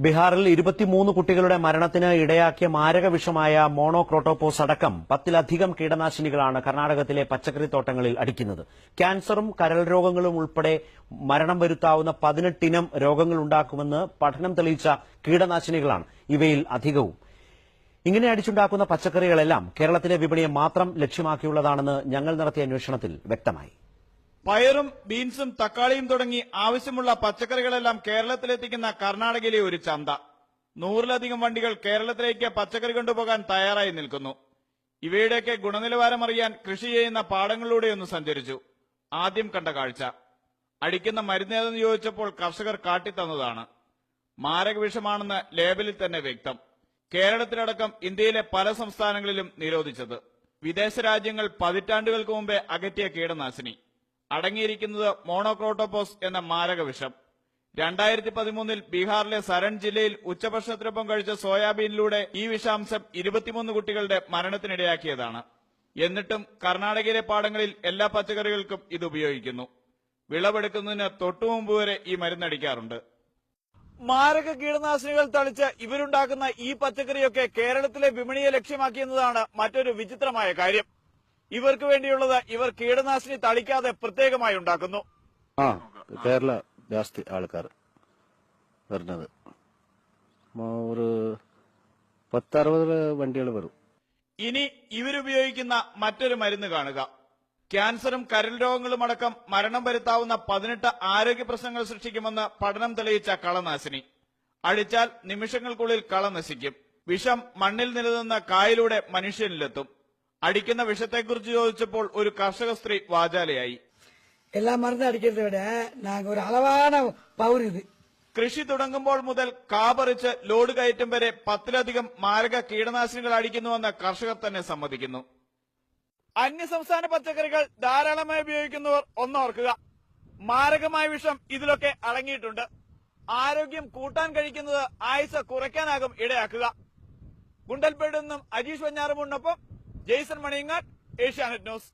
ബീഹാറിൽ ഇരുപത്തിമൂന്ന് കുട്ടികളുടെ മരണത്തിന് ഇടയാക്കിയ മാരക വിഷമായ മോണോക്രോട്ടോപോസ് അടക്കം പത്തിലധികം കീടനാശിനികളാണ് കർണാടകത്തിലെ പച്ചക്കറി തോട്ടങ്ങളിൽ അടിക്കുന്നത്. ക്യാൻസറും കരൾ രോഗങ്ങളും ഉൾപ്പെടെ മരണം വരുത്താവുന്ന പതിനെട്ടിനം രോഗങ്ങൾ ഉണ്ടാക്കുമെന്ന് പഠനം തെളിയിച്ച കീടനാശിനികളാണ്. ഇവയിൽ അധികവും. ഇങ്ങനെ അടിച്ചുണ്ടാക്കുന്ന പച്ചക്കറികളെല്ലാം കേരളത്തിലെ വിപണിയെ മാത്രം ലക്ഷ്യമാക്കിയുള്ളതാണെന്ന് ഞങ്ങൾ നടത്തിയ അന്വേഷണത്തിൽ വ്യക്തമായി. പയറും ബീൻസും തക്കാളിയും തുടങ്ങി ആവശ്യമുള്ള പച്ചക്കറികളെല്ലാം കേരളത്തിലെത്തിക്കുന്ന കർണാടകയിലെ ഒരു ചന്ത. നൂറിലധികം വണ്ടികൾ കേരളത്തിലേക്ക് പച്ചക്കറി കൊണ്ടുപോകാൻ തയ്യാറായി നിൽക്കുന്നു. ഇവയുടെയൊക്കെ ഗുണനിലവാരം അറിയാൻ കൃഷി ചെയ്യുന്ന പാടങ്ങളിലൂടെ ഒന്ന് സഞ്ചരിച്ചു. ആദ്യം കണ്ട കാഴ്ച. അടിക്കുന്ന മരുന്നേതെന്ന് ചോദിച്ചപ്പോൾ കർഷകർ കാട്ടിത്തന്നതാണ്. മാരകവിഷമാണെന്ന് ലേബലിൽ തന്നെ വ്യക്തം. കേരളത്തിലടക്കം ഇന്ത്യയിലെ പല സംസ്ഥാനങ്ങളിലും നിരോധിച്ചത്. വിദേശ രാജ്യങ്ങൾ പതിറ്റാണ്ടുകൾക്ക് മുമ്പേ അകറ്റിയ കീടനാശിനി. അടങ്ങിയിരിക്കുന്നത് മോണോക്രോട്ടോപോസ് എന്ന മാരക വിഷം. രണ്ടായിരത്തി പതിമൂന്നിൽ ബീഹാറിലെ സരൺ ജില്ലയിൽ ഉച്ചഭക്ഷണത്തിനൊപ്പം കഴിച്ച സോയാബീനിലൂടെ ഈ വിഷാംശം ഇരുപത്തിമൂന്ന് കുട്ടികളുടെ മരണത്തിനിടയാക്കിയതാണ്. എന്നിട്ടും കർണാടകയിലെ പാടങ്ങളിൽ എല്ലാ പച്ചക്കറികൾക്കും ഇത് ഉപയോഗിക്കുന്നു. വിളവെടുക്കുന്നതിന് തൊട്ടുമുമ്പ് വരെ ഈ മരുന്നടിക്കാറുണ്ട്. മാരക കീടനാശിനികൾ തളിച്ച് ഇവരുണ്ടാക്കുന്ന ഈ പച്ചക്കറിയൊക്കെ കേരളത്തിലെ വിപണിയെ ലക്ഷ്യമാക്കിയെന്നതാണ് മറ്റൊരു വിചിത്രമായ കാര്യം. ഇവർക്ക് വേണ്ടിയുള്ളത് ഇവർ കീടനാശിനി തളിക്കാതെ പ്രത്യേകമായി ഉണ്ടാക്കുന്നു. ആ കേരള ജാസ്തി ആൾക്കാർ വരുന്നത്. ഒരു പത്തറുപത് വണ്ടികൾ വരും. ഇനി ഇവരുപയോഗിക്കുന്ന മറ്റൊരു മരുന്ന് കാണുക. ക്യാൻസറും കരൾ രോഗങ്ങളും അടക്കം മരണം വരുത്താവുന്ന പതിനെട്ട് ആരോഗ്യ പ്രശ്നങ്ങൾ സൃഷ്ടിക്കുമെന്ന് പഠനം തെളിയിച്ച കളനാശിനി. അടിച്ചാൽ നിമിഷങ്ങൾക്കുള്ളിൽ കള നശിക്കും. വിഷം മണ്ണിൽ നിലനിന്ന കായലൂടെ മനുഷ്യനിലെത്തും. അടിക്കുന്ന വിഷത്തെക്കുറിച്ച് ചോദിച്ചപ്പോൾ ഒരു കർഷക സ്ത്രീ വാചാലയായി எல்லா மருந்தும் அடிக்கிறத விட நாங்க ஒரு அளவான பவுர் இது കൃഷി തുടങ്ങുമ്പോൾ മുതൽ കാപറിച്ച് ലോഡ് കയറ്റം വരെ പത്തിലധികം മാരക കീടനാശിനികൾ അടിക്കുന്നുവെന്ന് കർഷകർ തന്നെ സമ്മതിക്കുന്നു അന്യസംസ്ഥാന പച്ചക്കറികൾ ധാരാളമായി ഉപയോഗിക്കുന്നവർ ഒന്നോർക്കുക മാരകമായ വിഷം ഇതിലൊക്കെ അടങ്ങിയിട്ടുണ്ട് ആരോഗ്യം കൂട്ടാൻ കഴിക്കുന്നത് ആയുസ് കുറയ്ക്കാനാകും ഇടയാക്കുക ഗുണ്ടൽപേടിൽ നിന്നും അജീഷ് വഞ്ഞാറുമുണ്ടൊപ്പം ജെയ്സൺ മണിയങ്ങാട് ഏഷ്യാനെറ്റ് ന്യൂസ്.